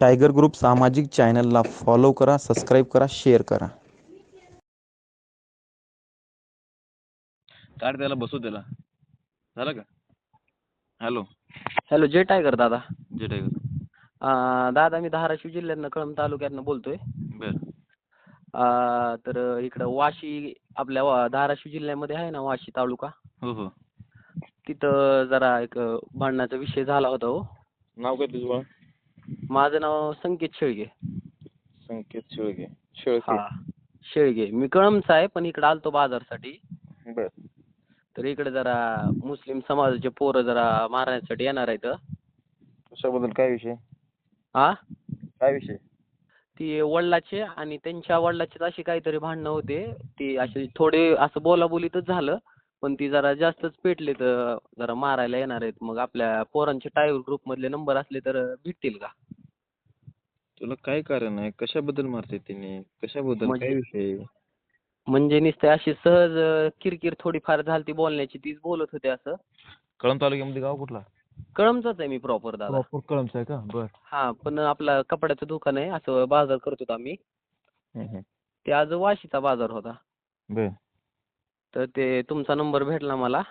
Tiger group सामाजिक चॅनलला follow करा सबस्क्राईब करा शेअर करा. काढ त्याला बसू त्याला. झालं का? हॅलो. हॅलो जे टायगर दादा. जे टायगर. अं, दादा मी धाराशिव जिल्ह्यातनं कळंब तालुक्यातनं बोलतोय. बर. अं, तर इकडं वाशी आपल्या वा- धाराशिव जिल्ह्यामध्ये आहे ना वाशी तालुका? हो हो. तिथं जरा एक भांडणाचा विषय झाला होता हो. नाव काय तुझं बाळा माझं नाव संकेत शेळगे. संकेत शेळके शेळके. हा शेळगे. मी कळंबचा आहे पण इकडं आलतो बाजारसाठी. बर. तर इकडे जरा मुस्लिम समाजाचे पोरं जरा मारण्यासाठी येणार आहेत. कशाबद्दल? काय विषय? हा काय विषय? ती वडिलाचे आणि त्यांच्या वडिलाचेच अशी काहीतरी भांडणं होते. ती अशी थोडे असं बोलाबोलीतच झालं. पण ती जरा जास्तच पेटले तर जरा मारायला येणार आहेत. मग आपल्या पोरांचे टायर ग्रुप मधले नंबर असले तर भेटतील का? तुला काय कारण आहे? कशाबद्दल मारते तिने? कशाबद्दल? म्हणजे- काय विषय म्हणजे नुसते अशी सहज अं, किरकिर थोडीफार झालती बोलण्याची तीच बोलत होते असं. कळंब तालुक्यामध्ये गाव कुठला? कळमचाच आहे मी प्रॉपर दादा. प्रॉपर कळंबचा आहे का? बर. हा पण आपलं कपड्याचं दुकान आहे असं बाजार करतो आम्ही. हम्म, हम्म. ते आज वाशीचा बाजार होता. बर. तर ते तुमचा नंबर भेटला मला.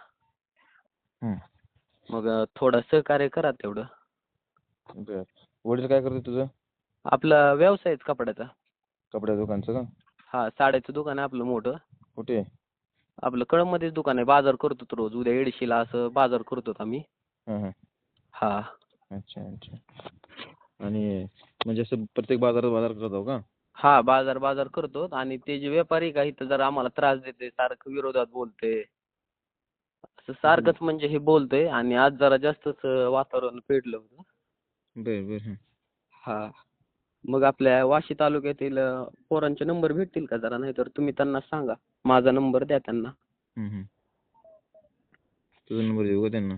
मग थोडं सहकार्य करा तेवढं. बर. वडील काय करते तुझं? आपला व्यवसायच कपड्याचा. कपड्या दुकानचं का? हा साड्याचं दुकान आहे आपलं मोठं. कुठे? आपलं कळममध्येच दुकान आहे. बाजार करतो तो रोज. उद्या एडशीला असं बाजार करतो आम्ही. हं, हं. हा. अच्छा अच्छा. आणि म्हणजे असं प्रत्येक बाजारात बाजार करतो का? हा बाजार बाजार करतो आणि ते जे व्यापारी का इथं जरा आम्हाला त्रास देते सारखं विरोधात बोलते असं सारखंच म्हणजे हे बोलतंय आणि आज जरा जास्तच वातावरण पेटलं होतं. बर बर हं. हा. मग आपल्या वाशी तालुक्यातील अं, पोरांचे नंबर भेटतील का जरा? नाहीतर तुम्ही त्यांना सांगा. माझा नंबर द्या त्यांना. हं, हं. तुझा नंबर देऊ का त्यांना?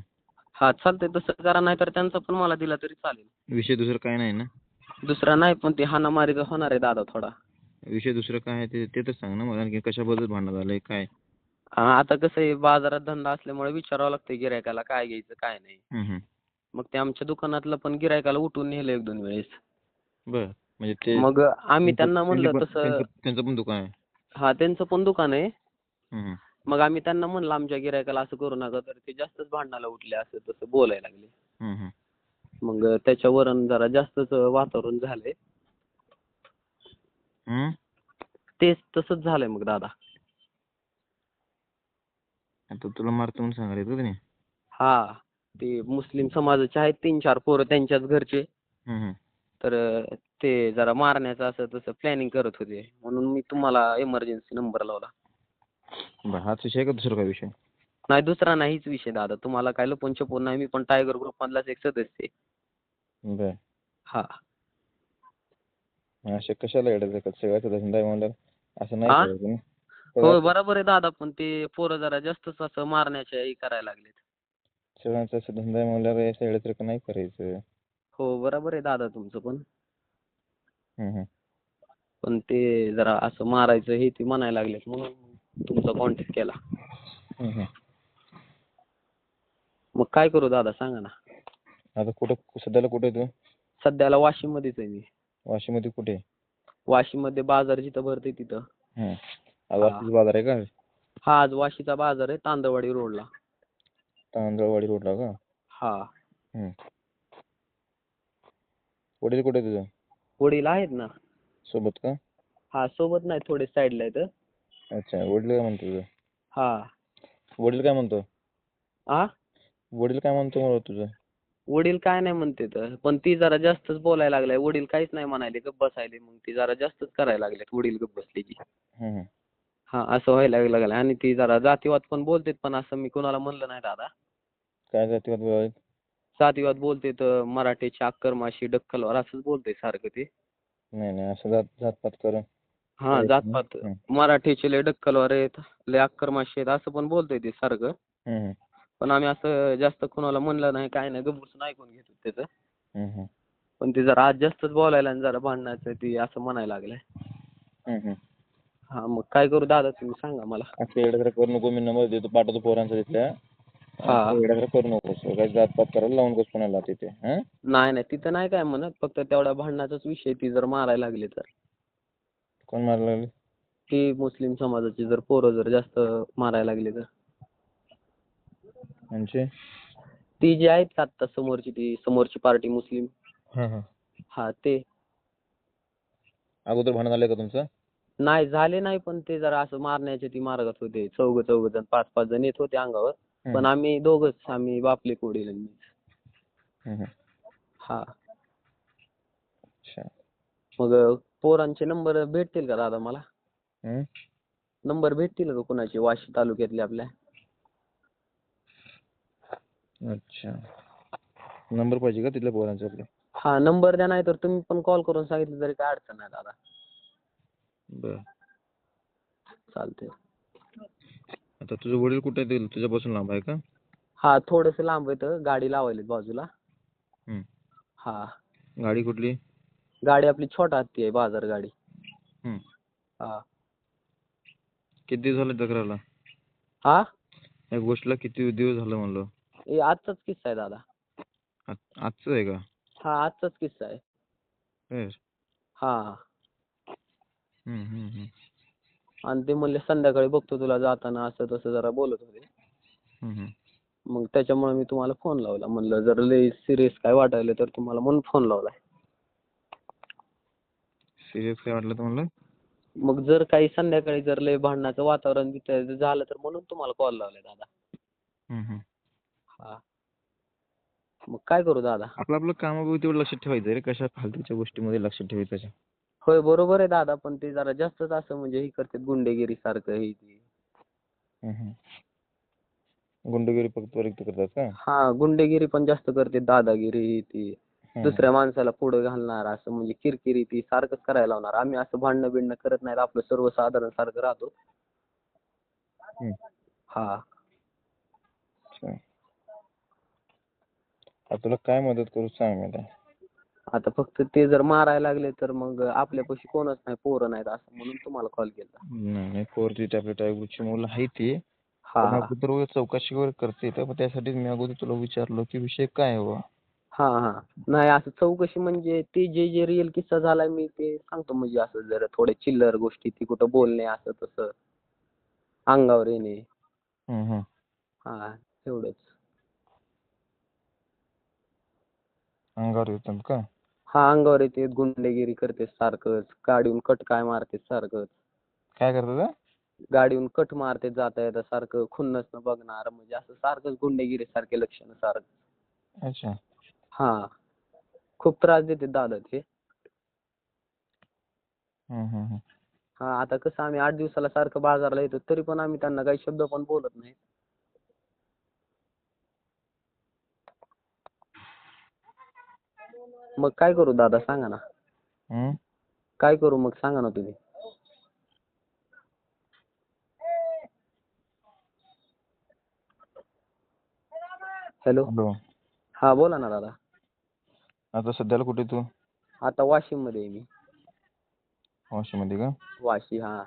हा चालतंय तसं करा नाहीतर त्यांचा पण मला दिला तरी चालेल. विषय दुसरं काय नाही ना. दुसरा नाही पण ते हाणामारीचा होणार आहे दादा थोडा. विषय दुसरं काय आहे ते ते तर सांग ना मला आणखी कशाबद्दल भांडण झालंय काय? आता कसं आहे बाजारात धंदा असल्यामुळे विचारावं लागतंय गिरायकाला काय घ्यायचं काय नाही. मग ते आमच्या दुकानातलं पण गिरायकाला उठून नेलं एक दोन वेळेस. बर म्हणजे ते मग आम्ही त्यांचं- त्यांना म्हणलं त्यांचं पण- तसं त्यांचं- त्यांचं पण दुकान आहे. हा त्यांचं पण दुकान आहे. मग आम्ही त्यांना म्हणलं आमच्या गिरायकाला असं करू नका तर ते जास्तच भांडणाला उठले असं तसं बोलायला लागले. मग त्याच्यावरून जरा जास्तच वातावरण झालंय. हं? तेच तसंच झालंय मग दादा. आता तुला मारतो म्हणून सांगायला येतं का त्याने हा ते मुस्लिम समाजाचे आहेत तीन चार पोरं त्यांच्याच घरचे. तर अं, ते जरा मारण्याचं असं तसं प्लॅनिंग करत होते. म्हणून मी तुम्हाला इमर्जन्सी नंबर लावला. बरं हाच विषय आहे का दुसरा काय विषय? नाही दुसरा नाहीच विषय दादा. तुम्हाला काय छपून नाही मी पण टायगर ग्रुप मधलाच एक सदस्य आहे. बर. हा. असे कशाला धंदा आहे म्हणल्यावर असं नाही हा? बरोबर आहे दादा पण ते पोरं जरा जास्तच असं मारण्याच्या हे करायला लागलेत. सगळ्यांचा असं धंदा आहे म्हणल्यावर येड्यासारखं नाही करायचं. हो बरोबर आहे दादा तुमचं पण. पण ते जरा असं मारायचं हे ते म्हणायला लागलेत म्हणून तुमचा कॉन्टॅक्ट केला. मग काय करू दादा सांगा ना. आता कुठं सध्याला कुठे आहे तू? सध्याला वाशिममध्येच आहे मी. वाशीमध्ये कुठे आहे? वाशिममध्ये बाजार जिथं भरते तिथं. हं. आज वाशीचा बाजार आहे का? हा आज वाशीचा बाजार आहे तांदळवाडी रोडला. तांदळवाडी रोडला का? हा. हं. वडील कुठे आहे तुझं? वडील आहेत ना. सोबत का? हा सोबत नाही थोडे साईडला आहेत. अच्छा वडील काय म्हणतो तुझं? हा. वडील काय म्हणतो? आ? वडील काय म्हणतो मला तुझं? वडील काय नाही म्हणते तर. पण ती जरा जास्तच बोलायला लागलाय. वडील काहीच नाही म्हणाले गप्प बसायले. मग ती जरा जास्तच करायला लागलेत वडील गप्प बसले की हं, असं व्हायला लागलं आणि ती जरा जातीवाद पण बोलतेत पण असं मी कोणाला म्हणलं नाही दादा. काय जातीवाद बोलायला? जातीवाद बोलते तर मराठीची अक्कर माशी डक्कलवार असंच बोलते सारखं ते. नाही नाही असं जात जातपात करून. हा जातपात. मराठीचे लय डक्कलवार आहेत लय अक्कर माशी आहेत असं पण बोलतंय ते सारखं. पण आम्ही असं जास्त कोणाला म्हणलं नाही काय नाही गप्प बसून ऐकून घेतो त्याचं. पण ते जरा आज जास्तच बोलायला आणि जरा भांडणाचं ती असं म्हणायला लागलंय हं, मग काय करू दादा तुम्ही सांगा मला. असं येड्यासारखं करू नको मी नंबर देतो पाठवतो पोरांचा तिथल्या. हा. करू काय जातपात करायला लावून नकोस कोणाला तिथे नाही नाही तिथं नाही काय म्हणत फक्त तेवढा भांडणाचाच विषय ती जर मारायला लागली तर. कोण मारायला लागले? ती मुस्लिम समाजाची जर पोरं जर जास्त मारायला लागली तर. म्हणजे? ती जी आहेत का आत्ता समोरची ती समोरची पार्टी मुस्लिम. हा हा. हा ते. अगोदर भांडण झालंय का तुमचं? नाही झाले नाही पण ते जरा असं मारण्याचे ती मार्गात होते. चौघ चौघ जण पाच पाच जण येत होते अंगावर. हम्म. पण आम्ही दोघच आम्ही बापले कोडील. हम्म, हम्म. हा. अच्छा. मग पोरांचे नंबर भेटतील का दादा मला? हम्म? नंबर भेटतील का कुणाचे? वाशी तालुक्यातले आपल्या? अच्छा. नंबर पाहिजे का तिथल्या पोरांचा आपल्या हा नंबर द्या नाही तर तुम्ही पण कॉल करून सांगितलं तरी काय अडचण नाही दादा. बर. चालते आता तुझे वडील कुठे आहेत तुझ्यापासून लांब आहे का? हा थोडंसं लांब येतं गाडी लावायली बाजूला. हम्म. हा. गाडी कुठली? गाडी आपली छोटा हत्ती आहे बाजार गाडी. हम्म. हा. किती दिवस झाले तक्रारला? हा? या गोष्टीला किती दिवस झालं म्हणलं? हे आजचाच किस्सा आहे दादा. आज- आजचं आहे का? हा आजचाच किस्सा आहे. बर हा. हम्म, हम्म, हम्म. आणि ते म्हणले संध्याकाळी बघतो तुला जाताना असं तसं जरा बोलत होते. हम्म, हम्म. मग त्याच्यामुळे मी तुम्हाला फोन लावला. म्हणलं जर लय सिरियस काय वाटायला तर तुम्हाला म्हणून फोन लावला. सिरियस काय वाटलं तुम्हाला? मग जर काही संध्याकाळी जर लय भांडणाचं वातावरण तिथं झालं तर म्हणून तुम्हाला कॉल लावलाय दादा. हम्म, हम्म. हा. मग काय करू दादा? आपलं आपलं कामाभोवती लक्ष ठेवायचं रे कशा फालतूच्या गोष्टीमध्ये लक्ष ठेवायचं होय बरोबर आहे दादा पण ते जरा जास्तच असं म्हणजे हे करतात गुंडेगिरी सारखं हे ते. गुंडगिरी फक्त करतात का? हा गुंडेगिरी पण जास्त करते दादागिरी हे ते. हम्म. दुसऱ्या माणसाला पुढे घालणार असं म्हणजे किरकिरी ती सारखंच करायला लावणार. आम्ही असं भांडणं बिंडणं करत नाहीत आपलं सर्वसाधारण सारखं राहतो. हा. अच्छा. आता तुला काय मदत करू सांग मी आता फक्त ते जर मारायला लागले तर मग आपल्यापाशी कोणच नाही पोरं नाहीत असं म्हणून तुम्हाला कॉल केला नाही नाही फोरची टॅबलेट मुलं आहे ती. हा अगोदर वगैरे चौकशी वगैरे करते तर मग त्यासाठीच मी अगोदर तुला विचारलो की विषय काय आहे बुवा? हा हा. नाही असं चौकशी म्हणजे ते जे जे रिअल किस्सा झालाय मी ते सांगतो म्हणजे असं जरा थोडे चिल्लर गोष्टी ती कुठं बोलणे असं तसं. अंगावर येणे. हम्म, हम्म. हा एवढंच. अंगावर येतात का? हा अंगावर येते गुंडेगिरी करते सारखंच. गाडीहून कट काय मारते सारखंच. काय करतात गाडीहून कट मारते जाता येता सारखं. खुन्नस न बघणार. म्हणजे असं सारखंच गुंडेगिरी सारखे लक्षण सारखं. अच्छा. हा. खूप त्रास देते दादा ते हम्म, हम्म, हम्म. हा आता कसं आम्ही आठ दिवसाला सारखं बाजारला येतो तरी पण आम्ही त्यांना काही शब्द पण बोलत नाही. मग काय करू दादा? सांगा ना. हम्म? काय करू मग? सांगा ना तुम्ही. हॅलो. हॅलो. हा बोला ना दादा. आता सध्याला कुठे तू? आता वाशिममध्ये आहे मी. वाशीमध्ये का? वाशी हा हम्म.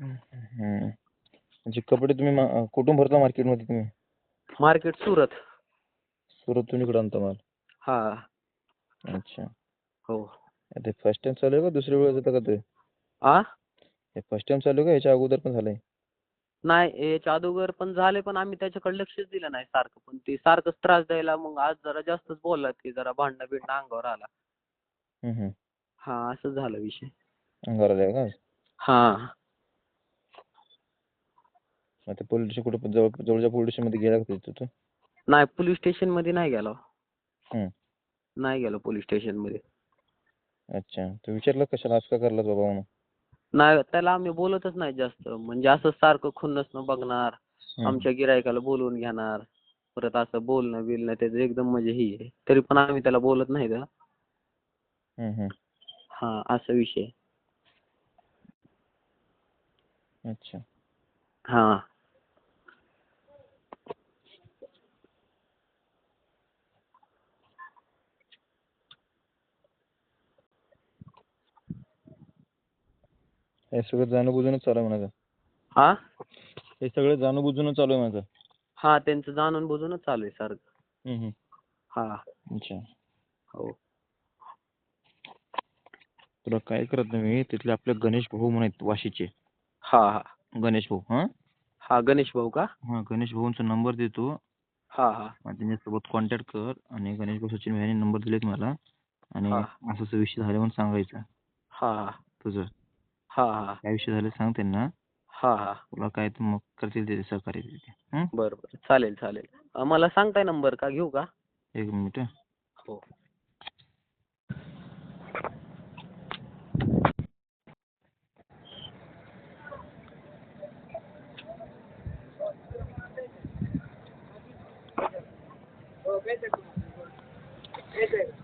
म्हणजे कपडे तुम्ही मा- कुठून भरता मार्केटमध्ये तुम्ही? मार्केट सुरत. सुरतून इकडे आणता माल? हा. अच्छा. हो. ते फर्स्ट टाइम चालू आहे का दुसऱ्या वेळेस येतं का ते? आ? हे फर्स्ट टाइम चालू आहे का? याच्या अगोदर पण झालंय? नाही याच्या अगोदर पण झाले पण आम्ही त्याच्याकडे लक्षच दिलं नाही सारखं. पण ते सारखंच त्रास द्यायला मग आज जरा जास्तच बोलला की जरा भांडणं बिंडणं अंगावर आला. हम्म, हम्म. हा असं झालं विषय. अंगावर आलाय का? हा. मग ते पोलीस स्टेशन कुठे जवळ जवळच्या पोलीस स्टेशनमध्ये गेला का तिथं? तू नाही पोलीस स्टेशनमध्ये नाही गेलो. हम्म. नाही गेलो पोलीस स्टेशनमध्ये. अच्छा तू विचारलं कशाला? असं का करलास बाबा म्हणून? नाही त्याला आम्ही बोलतच नाही जास्त. म्हणजे असं सारखं खुन्नसनं बघणार हम्म. आमच्या गिरायकाला बोलवून घेणार परत असं बोलणं बिलणं त्याचं एकदम म्हणजे ही आहे. तरी पण आम्ही त्याला बोलत नाही का हम्म, हम्म. हा असा विषय अच्छा. हा. हे सगळं जाणून चालू आहे माझं हा? हे सगळं जाणून चालू आहे माझं हा त्यांचं जाणून बुजूनच चालू आहे सारखं. हम्म, हम्म. हा. अच्छा. हो. तुला काय करत नाही मी? तिथले आपले गणेश भाऊ म्हणून आहेत वाशीचे. हा हा. गणेश भाऊ हा? हा गणेश भाऊ का? हा गणेश भाऊंचा नंबर देतो. हा हा. आणि त्यांच्यासोबत कॉन्टॅक्ट कर आणि गणेश भाऊ सचिन भाईने नंबर दिलेत मला. आणि हा. असं असं विषय झाले म्हणून सांगायचं. हा हा. तुझं. हा हा. काय विषय झाले सांग त्यांना. हा हा. तुला काय ते मग करतील ते सहकार्य तिथे हं? बरं बरं. चालेल चालेल. अं, मला सांगताय नंबर का? घेऊ का? एक मिनिट हं. हो.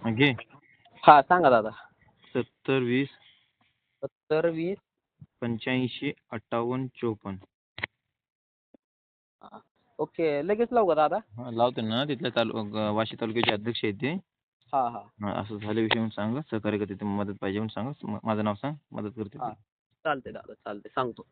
हा, घे. हा सांगा दादा. सत्तर वीस. सत्तर वीस. पंच्याऐंशी अठ्ठावन्न चोपन्न. ओके लगेच लावू का दादा? हा लावतो ना. तिथल्या तालु ग- वाशी तालुक्याचे अध्यक्ष आहेत ते. हा हा. हा, असं झालं विषय म्हणून सांग. सहकार्य करते ते मदत पाहिजे म्हणून सांग. माझं नाव सांग. मदत करते हा. चालते दादा चालते सांगतो.